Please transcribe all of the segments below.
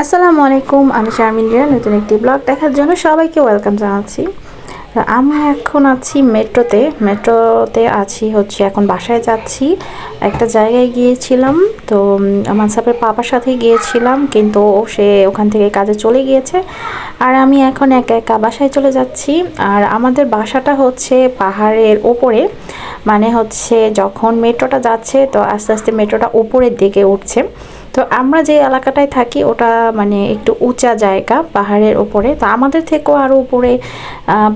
আসসালামু আলাইকুম, আমি শারমিন রিয়া, নতুন একটি ব্লগ দেখার জন্য সবাইকে ওয়েলকাম জানাচ্ছি। আমি এখন আছি মেট্রোতে। মেট্রোতে আছি হচ্ছে এখন বাসায় যাচ্ছি। একটা জায়গায় গিয়েছিলাম, তো মানসাপের পাপার সাথে গিয়েছিলাম, কিন্তু সে ওখান থেকে কাজে চলে গিয়েছে। আর আমি এখন একা একা বাসায় চলে যাচ্ছি। আর আমাদের বাসাটা হচ্ছে পাহাড়ের ওপরে। মানে হচ্ছে যখন মেট্রোটা যাচ্ছে, তো আস্তে আস্তে মেট্রোটা উপরের দিকে উঠছে। তো আমরা যে এলাকাটায় থাকি, ওটা মানে একটু উঁচা জায়গা, পাহাড়ের ওপরে। তো আমাদের থেকেও আরও উপরে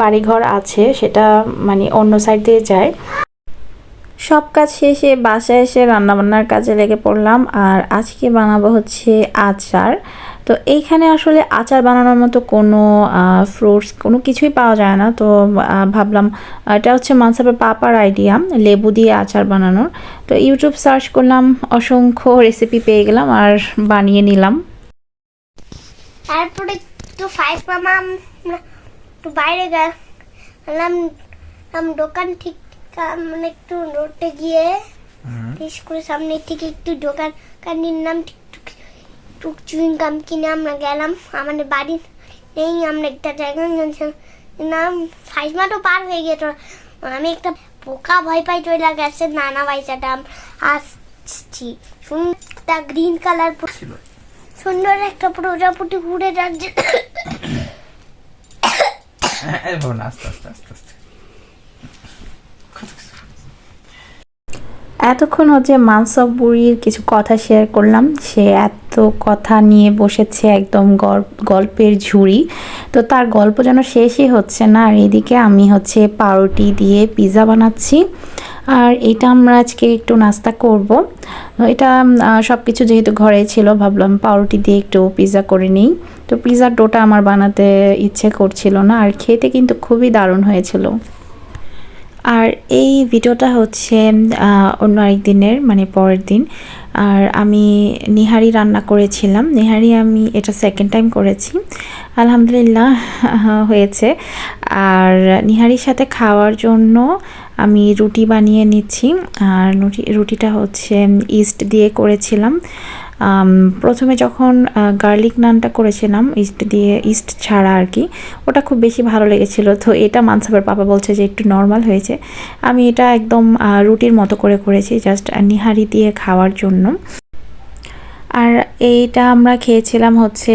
বাড়িঘর আছে, সেটা মানে অন্য সাইড দিয়ে যায়। সব কাজ শেষে বাসায় এসে রান্নাবান্নার কাজে লেগে পড়লাম, আর আজকে বানাবো হচ্ছে আচার। তো এইখানে আসলে আচার বানানোর মতো কোনো ফ্রুটস কোনো কিছুই পাওয়া যায় না। তো ভাবলাম এটা হচ্ছে মানসাপের পাপার আইডিয়া লেবু দিয়ে আচার বানানোর। তো ইউটিউব সার্চ করলাম অসংখ্য রেসিপি পেয়ে গেলাম আর বানিয়ে নিলাম। তারপরে একটু ফাইভ মামা একটু বাইরে গেলাম দোকান ঠিক মানে একটু রোডে গিয়ে স্কুলের সামনে থেকে একটু দোকান কার নিলাম একটু চুইং গাম কিনে আমরা গেলাম। আমাদের বাড়ি নেই আমরা একটা জায়গায় নাম ফাইভ মাঠও পার হয়ে গেত আমি একটা পোকা ভয় পাই চলে গেছে নানা বাইচাটা আসছি। সুন্দর গ্রিন কালার সুন্দর একটা প্রজাপতি ঘুরে যাচ্ছে। আস্তে আস্তে আস্তে আস্তে। এতক্ষণ হচ্ছে মানসব বুড়ির কিছু কথা শেয়ার করলাম। সে এত কথা নিয়ে বসেছে একদম গল্পের ঝুড়ি। তো তার গল্প যেন শেষই হচ্ছে না। আর এদিকে আমি হচ্ছে পাউরুটি দিয়ে পিৎজা বানাচ্ছি। আর এটা আমরা আজকে একটু নাস্তা করব। এটা সব কিছু যেহেতু ঘরে ছিল, ভাবলাম পাউরুটি দিয়ে একটু পিৎজা করে নিই। তো পিৎজার ডোটা আমার বানাতে ইচ্ছে করছিল না। আর খেতে কিন্তু খুবই দারুণ হয়েছিল। আর এই ভিডিওটা হচ্ছে অন্য আরেক দিনের মানে পরের দিন। আর আমি নিহারি রান্না করেছিলাম। নিহারি, আমি এটা সেকেন্ড টাইম করেছি। আলহামদুলিল্লাহ হয়েছে। আর নিহারির সাথে খাওয়ার জন্য আমি রুটি বানিয়ে নিচ্ছি। আর রুটিটা হচ্ছে, ইস্ট দিয়ে করেছিলাম। প্রথমে যখন গার্লিক নানটা করেছিলাম, ইস্ট দিয়ে, ইস্ট ছাড়া আর কি, ওটা খুব বেশি ভালো লেগেছিল। তো এটা মানসাবের পাপা বলছে যে একটু নর্মাল হয়েছে। আমি এটা একদম রুটির মতো করে করেছি, জাস্ট নিহারি দিয়ে খাওয়ার জন্য। আর এইটা আমরা খেয়েছিলাম হচ্ছে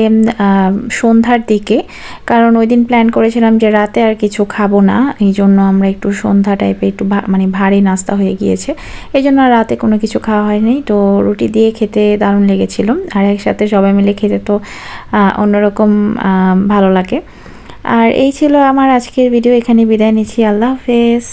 সন্ধ্যার দিকে। কারণ ওই দিন প্ল্যান করেছিলাম যে রাতে আর কিছু খাব না, এই জন্য আমরা একটু সন্ধ্যা টাইপে একটু মানে ভারী নাস্তা হয়ে গিয়েছে। এই জন্য রাতে কোনো কিছু খাওয়া হয়নি। তো রুটি দিয়ে খেতে দারুণ লেগেছিল। আর একসাথে সবাই মিলে খেতে তো অন্যরকম ভালো লাগে। আর এই ছিল আমার আজকের ভিডিও এখানে বিদায় নিচ্ছি। আল্লাহ হাফেজ।